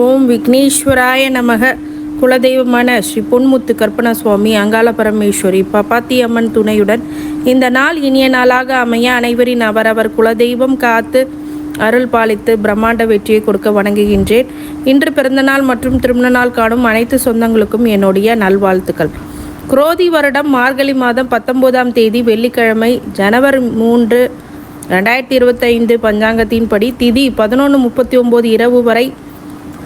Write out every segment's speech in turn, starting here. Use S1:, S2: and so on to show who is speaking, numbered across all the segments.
S1: ஓம் விக்னேஸ்வராய நமக. குலதெய்வமான ஸ்ரீ பொன்முத்து கற்பனா சுவாமி அங்காள பரமேஸ்வரி பப்பாத்தி அம்மன் துணையுடன் இந்த நாள் இனிய நாளாக அமைய அனைவரின் அவரவர் குலதெய்வம் காத்து அருள் பாலித்து பிரம்மாண்ட வெற்றியை கொடுக்க வணங்குகின்றேன். இன்று பிறந்தநாள் மற்றும் திருமண நாள் காணும் அனைத்து சொந்தங்களுக்கும் என்னுடைய நல்வாழ்த்துக்கள். குரோதி வருடம் மார்கழி மாதம் பத்தொன்பதாம் தேதி வெள்ளிக்கிழமை ஜனவரி மூன்று ரெண்டாயிரத்தி இருபத்தைந்து பஞ்சாங்கத்தின்படி திதி பதினொன்று முப்பத்தி ஒம்பது இரவு வரை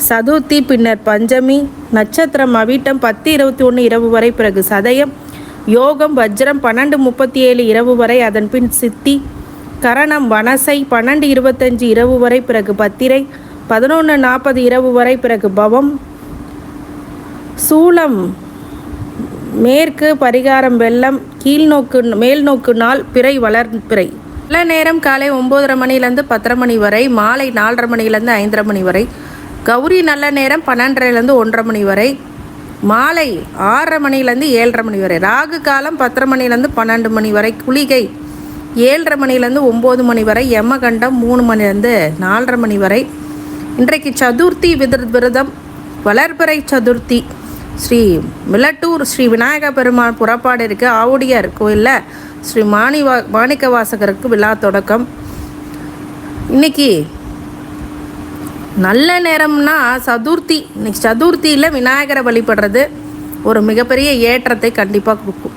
S1: சதுர்த்தி பின்னர் பஞ்சமி நட்சத்திரம் அவிட்டம் பத்து இருபத்தி ஒன்று இரவு வரை பிறகு சதயம் யோகம் வஜ்ரம் பன்னெண்டு முப்பத்தி ஏழு இரவு வரை அதன் பின் சித்தி கரணம் வனசை பன்னெண்டு இருபத்தஞ்சு இரவு வரை பிறகு பத்திரை பதினொன்று நாற்பது இரவு வரை பிறகு பவம் சூலம் மேற்கு பரிகாரம் வெள்ளம் கீழ்நோக்கு மேல் நோக்கு நாள் பிறை வளர் பிறை. நல்ல நேரம் காலை ஒம்போதரை மணிலேருந்து பத்தரை மணி வரை மாலை நாலரை மணிலேருந்து ஐந்தரை மணி வரை. கௌரி நல்ல நேரம் பன்னெண்டரைலேருந்து ஒன்றரை மணி வரை. மாலை ஆறரை மணிலேருந்து ஏழரை மணி வரை. ராகு காலம் பத்தரை மணிலேருந்து பன்னெண்டு மணி வரை. குளிகை ஏழரை மணிலேருந்து ஒம்பது மணி வரை. யமகண்டம் மூணு மணிலேருந்து நாலரை மணி வரை. இன்றைக்கு சதுர்த்தி வித விரதம். வளர்பிறை சதுர்த்தி. ஸ்ரீ மிலட்டூர் ஸ்ரீ விநாயக பெருமாள் புறப்பாடு இருக்குது ஆவுடியார் கோயிலில் ஸ்ரீ மாணிவா மாணிக்க வாசகருக்கு விழா தொடக்கம். இன்னைக்கு நல்ல நேரம்னா சதுர்த்தி. இன்னைக்கு சதுர்த்தியில் விநாயகரை வழிபடுறது ஒரு மிகப்பெரிய ஏற்றத்தை கண்டிப்பாக கொடுக்கும்.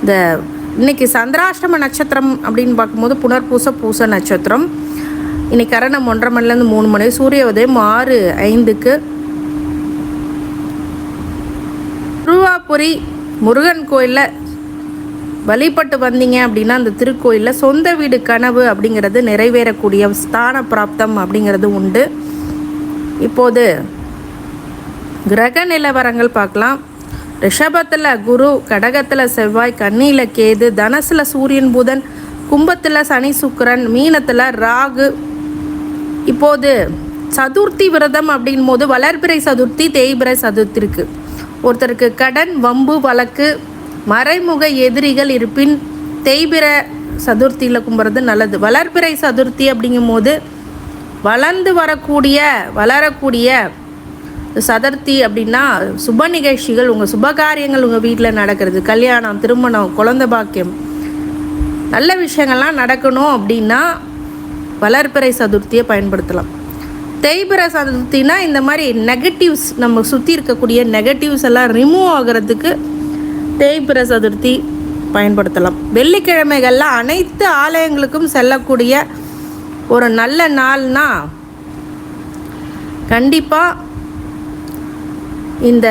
S1: இந்த இன்னைக்கு சந்திராஷ்டம நட்சத்திரம் அப்படின்னு பார்க்கும்போது புனர்பூச பூச நட்சத்திரம். இன்னைக்கு கரணம் ஒன்றரை மணிலேருந்து மூணு மணி சூரிய உதயம் ஆறு ஐந்துக்கு. திருவாபுரி முருகன் கோயிலில் வழிபட்டு வந்தீங்க அப்படின்னா அந்த திருக்கோயிலில் சொந்த வீடு கனவு அப்படிங்கிறது நிறைவேறக்கூடிய ஸ்தான பிராப்தம் அப்படிங்கிறது உண்டு. இப்போது கிரக நிலவரங்கள் பார்க்கலாம். ரிஷபத்தில் குரு கடகத்தில் செவ்வாய் கண்ணியில் கேது தனசில் சூரியன் புதன் கும்பத்தில் சனி சுக்கிரன் மீனத்தில் ராகு. இப்போது சதுர்த்தி விரதம் அப்படின் போது வளர்பிறை சதுர்த்தி தேய்பிறை சதுர்த்தி இருக்குது ஒருத்தருக்கு கடன் வம்பு வழக்கு மறைமுக எதிரிகள் இருப்பின் தேய்பிற சதுர்த்தியில் கும்புறது நல்லது. வளர்பிறை சதுர்த்தி அப்படிங்கும் போது வளர்ந்து வரக்கூடிய வளரக்கூடிய சதுர்த்தி அப்படின்னா சுப நிகழ்ச்சிகள் உங்கள் சுபகாரியங்கள் உங்கள் வீட்டில் நடக்கிறது. கல்யாணம் திருமணம் குழந்தை பாக்கியம். நல்ல விஷயங்கள்லாம் நடக்கணும் அப்படின்னா வளர்பிறை சதுர்த்தியை பயன்படுத்தலாம். தேய்பிற சதுர்த்தினா இந்த மாதிரி நெகட்டிவ்ஸ் நம்ம சுற்றி இருக்கக்கூடிய நெகட்டிவ்ஸ் எல்லாம் ரிமூவ் ஆகிறதுக்கு தேய் சதுர்த்தி பயன்படுத்தலாம். வெள்ளிக்கிழமைகளில் அனைத்து ஆலயங்களுக்கும் செல்லக்கூடிய ஒரு நல்ல நாள்னா கண்டிப்பாக இந்த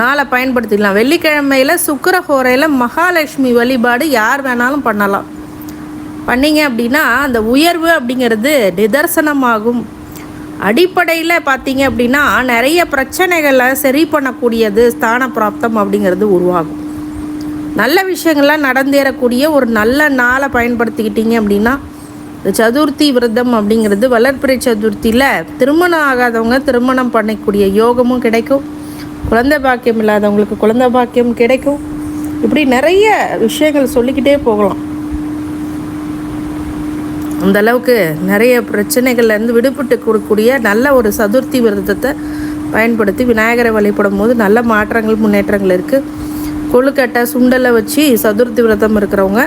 S1: நாளை பயன்படுத்திக்கலாம். வெள்ளிக்கிழமையில் சுக்கரஹோரையில் மகாலட்சுமி வழிபாடு யார் வேணாலும் பண்ணலாம். பண்ணீங்க அப்படின்னா அந்த உயர்வு அப்படிங்கிறது நிதர்சனமாகும். அடிப்படையில் பார்த்தீங்க அப்படின்னா நிறைய பிரச்சனைகளை சரி பண்ணக்கூடியது ஸ்தான பிராப்தம் அப்படிங்கிறது உருவாகும். நல்ல விஷயங்கள்லாம் நடந்தேறக்கூடிய ஒரு நல்ல நாளை பயன்படுத்திக்கிட்டீங்க அப்படின்னா இந்த சதுர்த்தி விரதம் அப்படிங்கிறது வளர்ப்பிறை சதுர்த்தியில் திருமணம் ஆகாதவங்க திருமணம் பண்ணக்கூடிய யோகமும் கிடைக்கும். குழந்தை பாக்கியம் இல்லாதவங்களுக்கு குழந்தை பாக்கியம் கிடைக்கும். இப்படி நிறைய விஷயங்கள் சொல்லிக்கிட்டே போகலாம். அந்த அளவுக்கு நிறைய பிரச்சனைகள்லேருந்து விடுபட்டு கொடுக்கக்கூடிய நல்ல ஒரு சதுர்த்தி விரதத்தை பயன்படுத்தி விநாயகரை வழிபடும் போது நல்ல மாற்றங்கள் முன்னேற்றங்கள் இருக்குது கொழுக்கட்டை சுண்டலை வச்சு சதுர்த்தி விரதம் இருக்கிறவங்க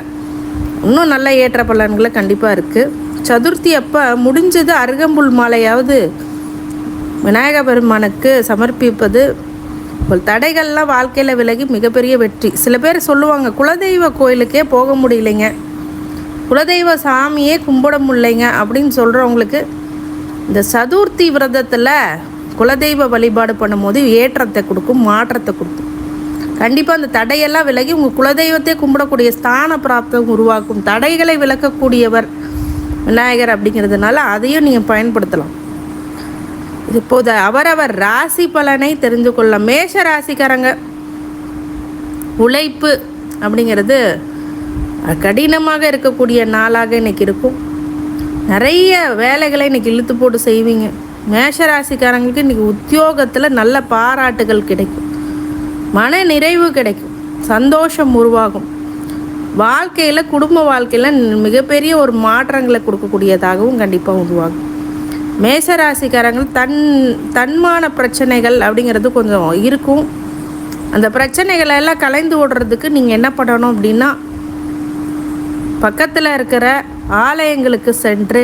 S1: இன்னும் நல்ல ஏற்ற பலன்களை கண்டிப்பாக இருக்குது சதுர்த்தி அப்போ முடிஞ்சது அருகம்புல் மாலையாவது விநாயக பெருமானுக்கு சமர்ப்பிப்பது உங்கள் தடைகள்லாம் வாழ்க்கையில் விலகி மிகப்பெரிய வெற்றி. சில பேர் சொல்லுவாங்க குலதெய்வ கோயிலுக்கே போக முடியலைங்க. குலதெய்வ சாமியே கும்பிட முடியலைங்க அப்படின்னு சொல்கிறவங்களுக்கு இந்த சதுர்த்தி விரதத்தில் குலதெய்வ வழிபாடு பண்ணும்போது ஏற்றத்தை கொடுக்கும் மாற்றத்தை கொடுக்கும். கண்டிப்பாக அந்த தடையெல்லாம் விலகி உங்கள் குலதெய்வத்தை கும்பிடக்கூடிய ஸ்தான பிராப்தம் உருவாக்கும். தடைகளை விளக்கக்கூடியவர் விநாயகர் அப்படிங்கிறதுனால அதையும் நீங்கள் பயன்படுத்தலாம். இப்போது அவரவர் ராசி பலனை தெரிந்து கொள்ள மேஷ ராசிக்காரங்க. உழைப்பு அப்படிங்கிறது கடினமாக இருக்கக்கூடிய நாளாக இன்றைக்கி இருக்கும். நிறைய வேலைகளை இன்னைக்கு இழுத்து போட்டு செய்வீங்க. மேஷ ராசிக்காரங்களுக்கு இன்றைக்கி உத்தியோகத்தில் நல்ல பாராட்டுகள் கிடைக்கும். மன நிறைவு கிடைக்கும். சந்தோஷம் உருவாகும். வாழ்க்கையில் குடும்ப வாழ்க்கையில் மிகப்பெரிய ஒரு மாற்றங்களை கொடுக்கக்கூடியதாகவும் கண்டிப்பாக உருவாகும். மேசராசிக்காரங்கள் தன் தன்மான பிரச்சனைகள் அப்படிங்கிறது கொஞ்சம் இருக்கும். அந்த பிரச்சனைகளை எல்லாம் கலைந்து ஓடுறதுக்கு நீங்கள் என்ன பண்ணணும் அப்படின்னா பக்கத்தில் இருக்கிற ஆலயங்களுக்கு சென்று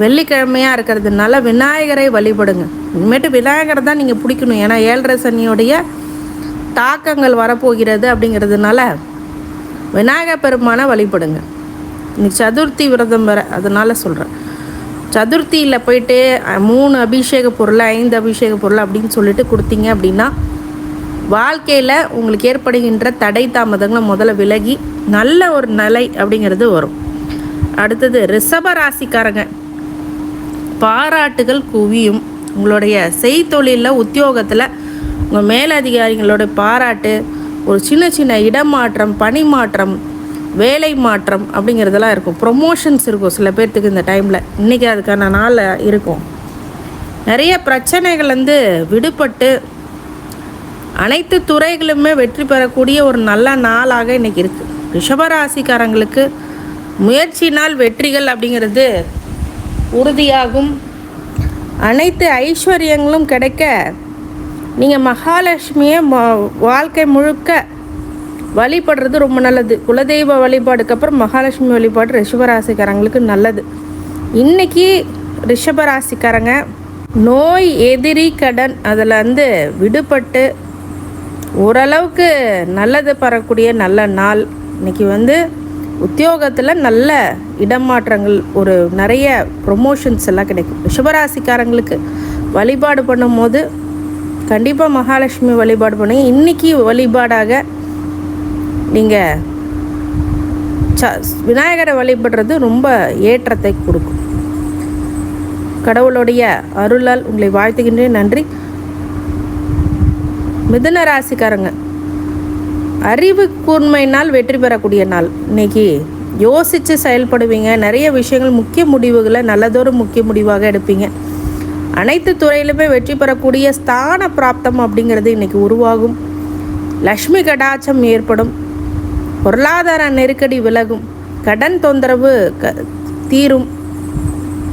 S1: வெள்ளிக்கிழமையாக இருக்கிறதுனால விநாயகரை வழிபடுங்க. இனிமேட்டு விநாயகரை தான் நீங்கள் பிடிக்கணும். ஏன்னா ஏழரை சனியோடைய தாக்கங்கள் வரப்போகிறது அப்படிங்கிறதுனால விநாயகர் பெருமானை வழிபடுங்க. இன்னைக்கு சதுர்த்தி விரதம் வர அதனால் சொல்கிறேன் சதுர்த்தியில் போயிட்டு மூணு அபிஷேக பொருள் ஐந்து அபிஷேக பொருள் அப்படின்னு சொல்லிட்டு கொடுத்தீங்க அப்படின்னா வாழ்க்கையில் உங்களுக்கு ஏற்படுகின்ற தடை தாமதங்களை முதல்ல விலகி நல்ல ஒரு நிலை அப்படிங்கிறது வரும். அடுத்தது ரிஷப ராசிக்காரங்க. பாராட்டுகள் குவியும். உங்களுடைய செய்தொழிலில் உத்தியோகத்தில் உங்கள் மேலதிகாரிகளோட பாராட்டு ஒரு சின்ன சின்ன இடமாற்றம் பணி மாற்றம் வேலை மாற்றம் அப்படிங்கிறதெல்லாம் இருக்கும். ப்ரொமோஷன்ஸ் இருக்கும் சில பேர்த்துக்கு இந்த டைமில் இன்றைக்கி அதுக்கான நாள் இருக்கும். நிறைய பிரச்சனைகள் வந்து விடுபட்டு அனைத்து துறைகளுமே வெற்றி பெறக்கூடிய ஒரு நல்ல நாளாக இன்றைக்கி இருக்குது ரிஷபராசிக்காரங்களுக்கு முயற்சினால் வெற்றிகள் அப்படிங்கிறது உறுதியாகும். அனைத்து ஐஸ்வர்யங்களும் கிடைக்க நீங்கள் மகாலட்சுமியை வாழ்க்கை முழுக்க வழிபடுறது ரொம்ப நல்லது. குலதெய்வ வழிபாடுக்கு அப்புறம் மகாலட்சுமி வழிபாடு ரிஷபராசிக்காரங்களுக்கு நல்லது. இன்னைக்கு ரிஷபராசிக்காரங்க நோய் எதிரி கடன் அதில் வந்து விடுபட்டு ஓரளவுக்கு நல்லது பெறக்கூடிய நல்ல நாள். இன்றைக்கி வந்து உத்தியோகத்தில் நல்ல இடமாற்றங்கள் ஒரு நிறைய ப்ரொமோஷன்ஸ் எல்லாம் கிடைக்கும். ரிஷபராசிக்காரங்களுக்கு வழிபாடு பண்ணும்போது கண்டிப்பாக மகாலட்சுமி வழிபாடு பண்ணுங்கள் இன்றைக்கி வழிபாடாக நீங்கள் ச விநாயகரை வழிபடுறது ரொம்ப ஏற்றத்தை கொடுக்கும். கடவுளுடைய அருளால் உங்களை வாழ்த்துகின்றேன். நன்றி. மிதுன ராசிக்காரங்க அறிவு கூர்மையினால் வெற்றி பெறக்கூடிய நாள். இன்னைக்கு யோசித்து செயல்படுவீங்க. நிறைய விஷயங்கள் முக்கிய முடிவுகளை நல்லதொரு முக்கிய முடிவாக எடுப்பீங்க. அனைத்து துறையிலுமே வெற்றி பெறக்கூடிய ஸ்தான பிராப்தம் அப்படிங்கிறது இன்றைக்கி உருவாகும். லக்ஷ்மி கடாச்சம் ஏற்படும். பொருளாதார நெருக்கடி விலகும். கடன் தொந்தரவு க தீரும்.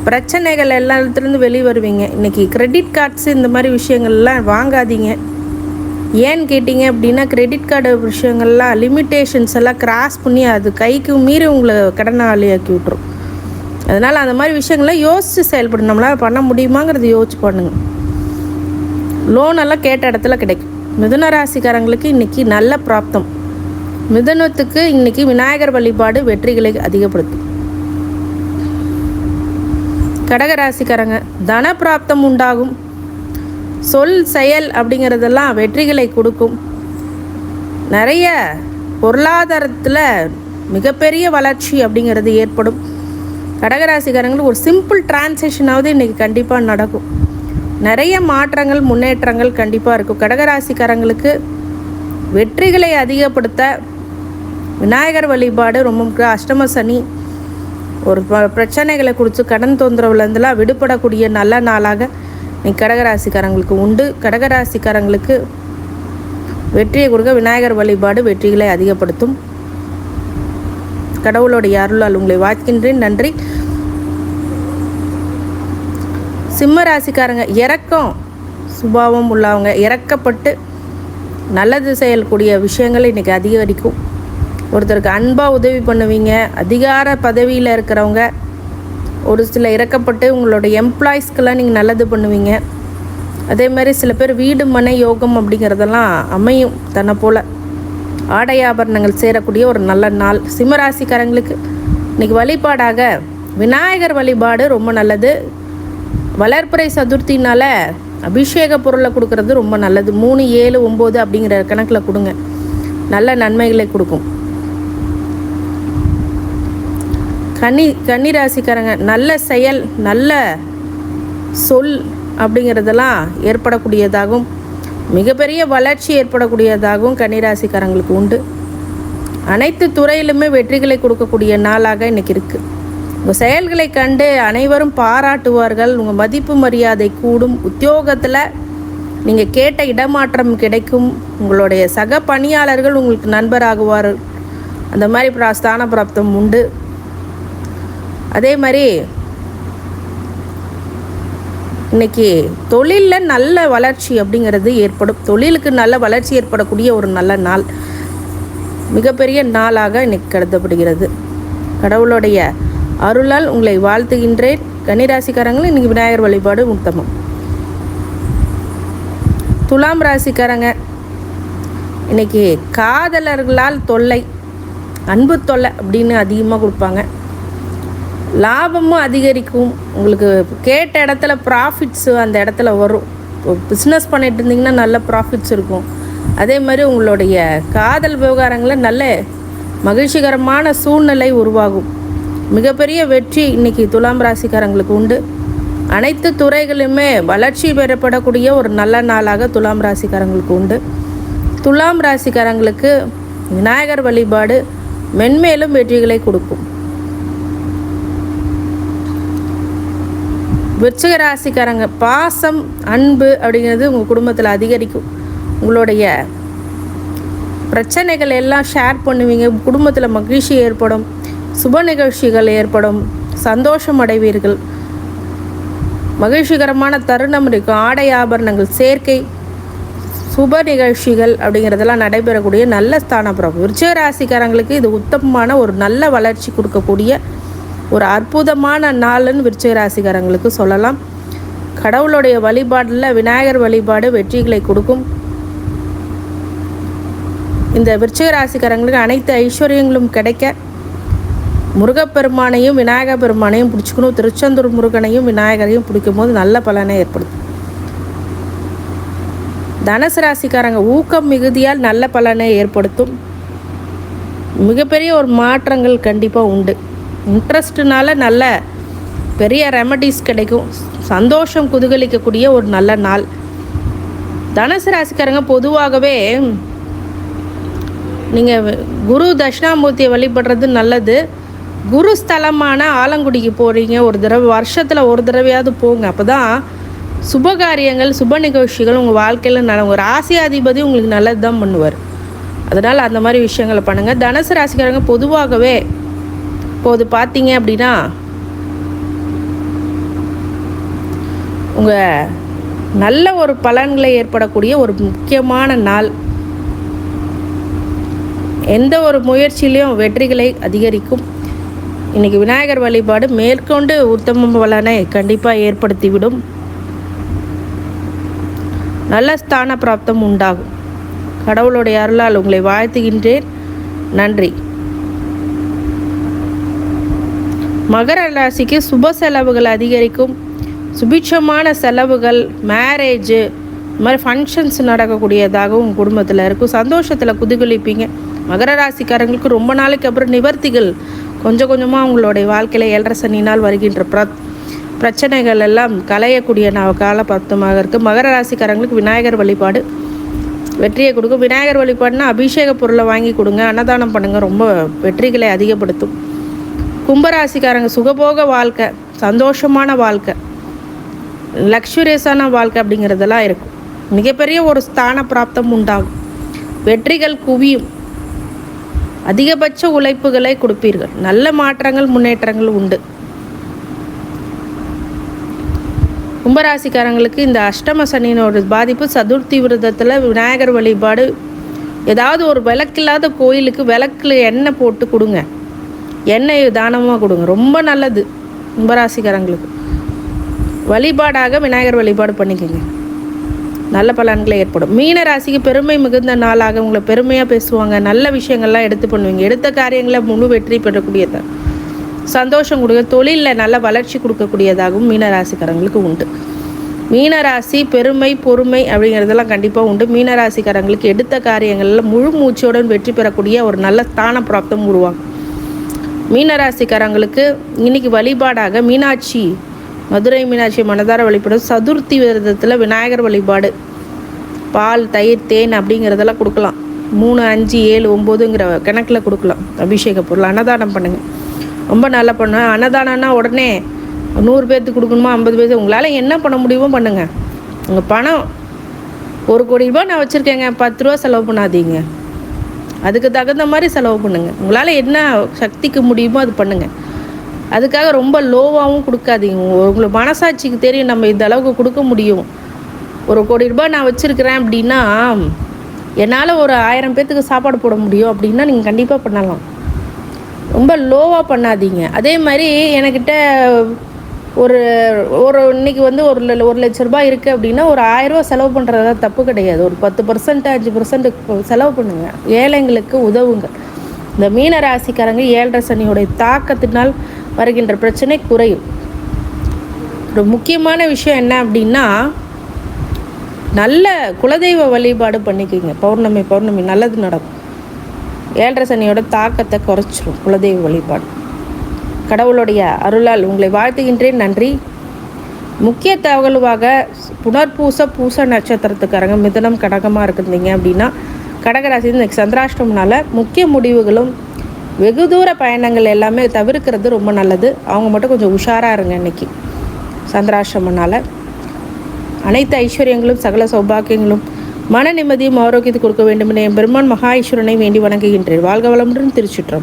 S1: பிரச்சனைகள் எல்லாத்துலேருந்து வெளியே வருவீங்க இன்றைக்கி கிரெடிட் கார்ட்ஸ் இந்த மாதிரி விஷயங்கள்லாம் வாங்காதீங்க. ஏன்னு கேட்டிங்க அப்படின்னா கிரெடிட் கார்டு விஷயங்கள்லாம் லிமிட்டேஷன்ஸ் எல்லாம் கிராஸ் பண்ணி அது கைக்கு மீறி உங்களை கடனாளியாக்கி விட்ரும் அதனால் அந்த மாதிரி விஷயங்களை யோசித்து செயல்படும் நம்மளால் பண்ண முடியுமாங்கிறது யோசிச்சு பண்ணுங்க. லோன் எல்லாம் கேட்ட இடத்துல கிடைக்கும். மிதுன ராசிக்காரங்களுக்கு இன்றைக்கி நல்ல பிராப்தம். மிதுனத்துக்கு இன்றைக்கி விநாயகர் வழிபாடு வெற்றிகளை அதிகப்படுத்தும். கடகராசிக்காரங்க தன பிராப்தம் உண்டாகும். சொல் செயல் அப்படிங்கிறதெல்லாம் வெற்றிகளை கொடுக்கும். நிறைய பொருளாதாரத்தில் மிகப்பெரிய வளர்ச்சி அப்படிங்கிறது ஏற்படும். கடகராசிக்காரங்களுக்கு ஒரு சிம்பிள் டிரான்சேஷனாவது இன்றைக்கி கண்டிப்பாக நடக்கும். நிறைய மாற்றங்கள் முன்னேற்றங்கள் கண்டிப்பாக இருக்கும். கடகராசிக்காரங்களுக்கு வெற்றிகளை அதிகப்படுத்த விநாயகர் வழிபாடு ரொம்ப முக்கியம். அஷ்டம சனி ஒரு ப பிரச்சனைகளை குறித்து கடன் தொந்தரவுலேருந்துலாம் விடுபடக்கூடிய நல்ல நாளாக நீ கடகராசிக்காரங்களுக்கு உண்டு. கடகராசிக்காரங்களுக்கு வெற்றியை கொடுக்க விநாயகர் வழிபாடு வெற்றிகளை அதிகப்படுத்தும். கடவுளுடைய அருளால் உங்களை வாழ்க்கின்றேன் நன்றி. சிம்ம ராசிக்காரங்க இறக்கம் சுபாவம் உள்ளவங்க இறக்கப்பட்டு நல்லது செய்யக்கூடிய விஷயங்கள் இன்றைக்கி அதிகரிக்கும். ஒருத்தருக்கு அன்பாக உதவி பண்ணுவீங்க. அதிகார பதவியில் இருக்கிறவங்க ஒரு சில இறக்கப்பட்டு உங்களோட எம்ப்ளாயிஸ்க்கெல்லாம் நீங்கள் நல்லது பண்ணுவீங்க. அதே மாதிரி சில பேர் வீடு மனை யோகம் அப்படிங்கிறதெல்லாம் அமையும் தன்னை போல். ஆடை ஆபரணங்கள் சேரக்கூடிய ஒரு நல்ல நாள். சிம்மராசிக்காரங்களுக்கு இன்னைக்கு வழிபாடாக விநாயகர் வழிபாடு ரொம்ப நல்லது. வளர்ப்புறை சதுர்த்தினால் அபிஷேக பொருளை கொடுக்கறது ரொம்ப நல்லது. மூணு ஏழு ஒம்பது அப்படிங்கிற கணக்கில் கொடுங்க. நல்ல நன்மைகளை கொடுக்கும். கன்னி கன்னி ராசிக்காரங்க நல்ல செயல் நல்ல சொல் அப்படிங்கிறதெல்லாம் ஏற்படக்கூடியதாகவும் மிகப்பெரிய வளர்ச்சி ஏற்படக்கூடியதாகவும் கன்னிராசிக்காரங்களுக்கு உண்டு. அனைத்து துறையிலுமே வெற்றிகளை கொடுக்கக்கூடிய நாளாக இன்னைக்கு இருக்குது உங்கள் செயல்களை கண்டு அனைவரும் பாராட்டுவார்கள். உங்கள் மதிப்பு மரியாதை கூடும். உத்தியோகத்தில் நீங்கள் கேட்ட இடமாற்றம் கிடைக்கும். உங்களுடைய சக பணியாளர்கள் உங்களுக்கு நண்பராகுவார் அந்த மாதிரி ஸ்தான பிராப்தம் உண்டு. அதே மாதிரி இன்னைக்கு தொழிலில் நல்ல வளர்ச்சி அப்படிங்கிறது ஏற்படும். தொழிலுக்கு நல்ல வளர்ச்சி ஏற்படக்கூடிய ஒரு நல்ல நாள். மிகப்பெரிய நாளாக இன்னைக்கு கருதப்படுகிறது. கடவுளுடைய அருளால் உங்களை வாழ்த்துகின்றேன். கன்னிராசிக்காரங்களும் இன்றைக்கி விநாயகர் வழிபாடு உத்தமம். துலாம் ராசிக்காரங்க இன்னைக்கு காதலர்களால் தொல்லை அன்பு தொல்லை அப்படின்னு அதிகமாக கொடுப்பாங்க. லாபமும் அதிகரிக்கும். உங்களுக்கு கேட்ட இடத்துல ப்ராஃபிட்ஸு அந்த இடத்துல வரும். பிஸ்னஸ் பண்ணிட்டு இருந்தீங்கன்னா நல்ல ப்ராஃபிட்ஸ் இருக்கும். அதே மாதிரி உங்களுடைய காதல் விவகாரங்களில் நல்ல மகிழ்ச்சிகரமான சூழ்நிலை உருவாகும். மிகப்பெரிய வெற்றி இன்னைக்கு துலாம் ராசிக்காரங்களுக்கு உண்டு. அனைத்து துறைகளுமே வளர்ச்சி பெறப்படக்கூடிய ஒரு நல்ல நாளாக துலாம் ராசிக்காரங்களுக்கு உண்டு. துலாம் ராசிக்காரங்களுக்கு விநாயகர் வழிபாடு மென்மேலும் வெற்றிகளை கொடுக்கும். விருச்சிக ராசிக்காரங்க பாசம் அன்பு அப்படிங்கிறது உங்கள் குடும்பத்தில் அதிகரிக்கும். உங்களுடைய பிரச்சனைகள் எல்லாம் ஷேர் பண்ணுவீங்க. குடும்பத்தில் மகிழ்ச்சி ஏற்படும். சுப நிகழ்ச்சிகள் ஏற்படும். சந்தோஷம் அடைவீர்கள். மகிழ்ச்சிகரமான தருணம் இருக்கும் ஆடை ஆபரணங்கள் சேர்க்கை சுப நிகழ்ச்சிகள் அப்படிங்கிறதெல்லாம் நடைபெறக்கூடிய நல்ல ஸ்தான பிரபு விருச்சிக ராசிக்காரங்களுக்கு இது உத்தமமான ஒரு நல்ல வளர்ச்சி கொடுக்கக்கூடிய ஒரு அற்புதமான நாள்னு விருச்சிக ராசிக்காரங்களுக்கு சொல்லலாம். கடவுளுடைய வழிபாடில் விநாயகர் வழிபாடு வெற்றிகளை கொடுக்கும். இந்த விருச்சிக ராசிக்காரங்களுக்கு அனைத்து ஐஸ்வர்யங்களும் கிடைக்க முருகப்பெருமானையும் விநாயகர் பெருமானையும் பிடிச்சிக்கணும். திருச்செந்தூர் முருகனையும் விநாயகரையும் பிடிக்கும் போது நல்ல பலனை ஏற்படுத்தும். தனுசு ராசிக்காரங்க ஊக்கம் மிகுதியால் நல்ல பலனை ஏற்படுத்தும். மிகப்பெரிய ஒரு மாற்றங்கள் கண்டிப்பாக உண்டு. இன்ட்ரெஸ்ட்னால நல்ல பெரிய ரெமடிஸ் கிடைக்கும். சந்தோஷம் குதூகலிக்கக்கூடிய ஒரு நல்ல நாள். தனுசு ராசிக்காரங்க பொதுவாகவே நீங்கள் குரு தட்சிணாமூர்த்தியை வழிபடுறது நல்லது. குரு ஸ்தலமான ஆலங்குடிக்கு போகிறீங்க ஒரு தடவை வருஷத்தில் ஒரு தடவையாவது போங்க. அப்போ தான் சுபகாரியங்கள் சுப நிகழ்ச்சிகள் உங்கள் வாழ்க்கையில் நல்ல ஒரு ராசியாதிபதி உங்களுக்கு நல்லது தான் பண்ணுவார். அதனால் அந்த மாதிரி விஷயங்களை பண்ணுங்கள் தனுசு ராசிக்காரங்க பொதுவாகவே இப்போது பார்த்தீங்க அப்படின்னா உங்கள் நல்ல ஒரு பலன்களை ஏற்படக்கூடிய ஒரு முக்கியமான நாள். எந்த ஒரு முயற்சியிலையும் வெற்றிகளை அதிகரிக்கும். இன்றைக்கி விநாயகர் வழிபாடு மேற்கொண்டு உத்தம பலனை கண்டிப்பாக ஏற்படுத்திவிடும். நல்ல ஸ்தான பிராப்தம் உண்டாகும். கடவுளுடைய அருளால் உங்களை வாழ்த்துகின்றேன். நன்றி. மகர ராசிக்கு சுப செலவுகள் அதிகரிக்கும். சுபிட்சமான செலவுகள் மேரேஜு இது மாதிரி ஃபங்க்ஷன்ஸ் நடக்கக்கூடியதாகவும் குடும்பத்தில் இருக்கும். சந்தோஷத்தில் குதூகலிப்பீங்க. மகர ராசிக்காரங்களுக்கு ரொம்ப நாளைக்கு அப்புறம் நிவர்த்திகள். கொஞ்சம் கொஞ்சமாக உங்களுடைய வாழ்க்கையில் ஏழரை சனினால் வருகின்ற பிர பிரச்சனைகள் எல்லாம் களையக்கூடிய நான் காலபத்தமாக இருக்குது மகர ராசிக்காரங்களுக்கு விநாயகர் வழிபாடு வெற்றியை கொடுக்கும். விநாயகர் வழிபாடுனா அபிஷேக பொருளை வாங்கி கொடுங்க. அன்னதானம் பண்ணுங்கள் ரொம்ப வெற்றிகளை அதிகப்படுத்தும். கும்பராசிக்காரங்க சுகபோக வாழ்க்கை சந்தோஷமான வாழ்க்கை லக்ஷுரியஸான வாழ்க்கை அப்படிங்கிறதெல்லாம் இருக்கும். மிகப்பெரிய ஒரு ஸ்தான பிராப்தம் உண்டாகும். வெற்றிகள் குவியும். அதிகபட்ச உழைப்புகளை கொடுப்பீர்கள். நல்ல மாற்றங்கள் முன்னேற்றங்கள் உண்டு. கும்பராசிக்காரங்களுக்கு இந்த அஷ்டம சனியினோட பாதிப்பு சதுர்த்தி விரதத்தில் விநாயகர் வழிபாடு. ஏதாவது ஒரு விளக்கில்லாத கோயிலுக்கு விளக்கில் எண்ணெய் போட்டு கொடுங்க. எண்ணெய் தானமாக கொடுங்க. ரொம்ப நல்லது. கும்பராசிக்காரங்களுக்கு. வழிபாடாக விநாயகர் வழிபாடு பண்ணிக்கோங்க. நல்ல பலன்களை ஏற்படும். மீன ராசிக்கு பெருமை மிகுந்த நாளாக உங்களை பெருமையாக பேசுவாங்க. நல்ல விஷயங்கள்லாம் எடுத்து பண்ணுவீங்க. எடுத்த காரியங்களை முழு வெற்றி பெறக்கூடியதாக சந்தோஷம் கொடுக்க தொழிலில் நல்ல வளர்ச்சி கொடுக்கக்கூடியதாகவும் மீனராசிக்காரங்களுக்கு உண்டு. மீனராசி பெருமை பொறுமை அப்படிங்கிறதெல்லாம் கண்டிப்பாக உண்டு. மீனராசிக்காரங்களுக்கு எடுத்த காரியங்களில் முழு மூச்சோடன் வெற்றி பெறக்கூடிய ஒரு நல்ல ஸ்தான பிராப்தம் உருவாகும் மீனராசிக்காரங்களுக்கு இன்னைக்கு வழிபாடாக மீனாட்சி மதுரை மீனாட்சி மனதார வழிபடும் சதுர்த்தி விரதத்தில் விநாயகர் வழிபாடு. பால் தயிர் தேன் அப்படிங்கிறதெல்லாம் கொடுக்கலாம். மூணு அஞ்சு ஏழு ஒம்போதுங்கிற கணக்கில் கொடுக்கலாம். அபிஷேக பொருள் அன்னதானம் பண்ணுங்கள் ரொம்ப நல்லா பண்ணுவேன். அன்னதானம்னா உடனே நூறு பேர்த்துக்கு கொடுக்கணுமா ஐம்பது பேர்த்து உங்களால் என்ன பண்ண முடியுமோ பண்ணுங்கள் உங்கள் பணம் ஒரு கோடி ரூபாய் நான் வச்சுருக்கேங்க. பத்து ரூபா செலவு பண்ணாதீங்க. அதுக்கு தகுந்த மாதிரி செலவு பண்ணுங்கள் உங்களால் என்ன சக்திக்கு முடியுமோ அது பண்ணுங்கள் அதுக்காக ரொம்ப லோவாகவும் கொடுக்காதீங்க. உங்களுக்கு மனசாட்சிக்கு தெரியும் நம்ம இந்த அளவுக்கு கொடுக்க முடியும். ஒரு கோடி ரூபாய் நான் வச்சுருக்கிறேன் அப்படின்னா என்னால் ஒரு ஆயிரம் பேர்த்துக்கு சாப்பாடு போட முடியும் அப்படின்னா நீங்கள் கண்டிப்பாக பண்ணலாம். ரொம்ப லோவாக பண்ணாதீங்க. அதே மாதிரி என்கிட்ட ஒரு ஒரு இன்னைக்கு வந்து ஒரு ஒரு லட்ச ரூபாய் இருக்குது அப்படின்னா ஒரு ஆயிரரூபா செலவு பண்ணுறதா தப்பு கிடையாது. ஒரு பத்து பர்சன்ட் அஞ்சு பர்சன்ட் செலவு பண்ணுங்கள் ஏழைங்களுக்கு உதவுங்க இந்த மீன ராசிக்காரங்க ஏழரை சனியுடைய தாக்கத்தினால் வருகின்ற பிரச்சனை குறையும். ஒரு முக்கியமான விஷயம் என்ன அப்படின்னா நல்ல குலதெய்வ வழிபாடு பண்ணிக்கோங்க. பௌர்ணமி பௌர்ணமி நல்லது நடக்கும். ஏழரை சனியோட தாக்கத்தை குறைச்சிரும் குலதெய்வ வழிபாடு. கடவுளுடைய அருளால் உங்களை வாழ்த்துகின்றேன். நன்றி. முக்கிய தகவலுவாக புனர்பூச பூச நட்சத்திரத்துக்காரங்க மிதனம் கடகமாக இருந்தீங்க அப்படின்னா கடகராசி இன்னைக்கு சந்திராஷ்டம்னால முக்கிய முடிவுகளும் வெகு தூர பயணங்கள் எல்லாமே தவிர்க்கிறது ரொம்ப நல்லது. அவங்க மட்டும் கொஞ்சம் உஷாராக இருங்க இன்னைக்கு. சந்திராஷ்டமனால அனைத்து ஐஸ்வர்யங்களும் சகல சௌபாக்கியங்களும் மன நிம்மதியும் ஆரோக்கியத்தை கொடுக்க வேண்டும் என என் பெருமான் மகா ஈஸ்வரனை வேண்டி வணங்குகின்றேன். வாழ்க வளமுடன் திருச்சிற்றம்பலம்.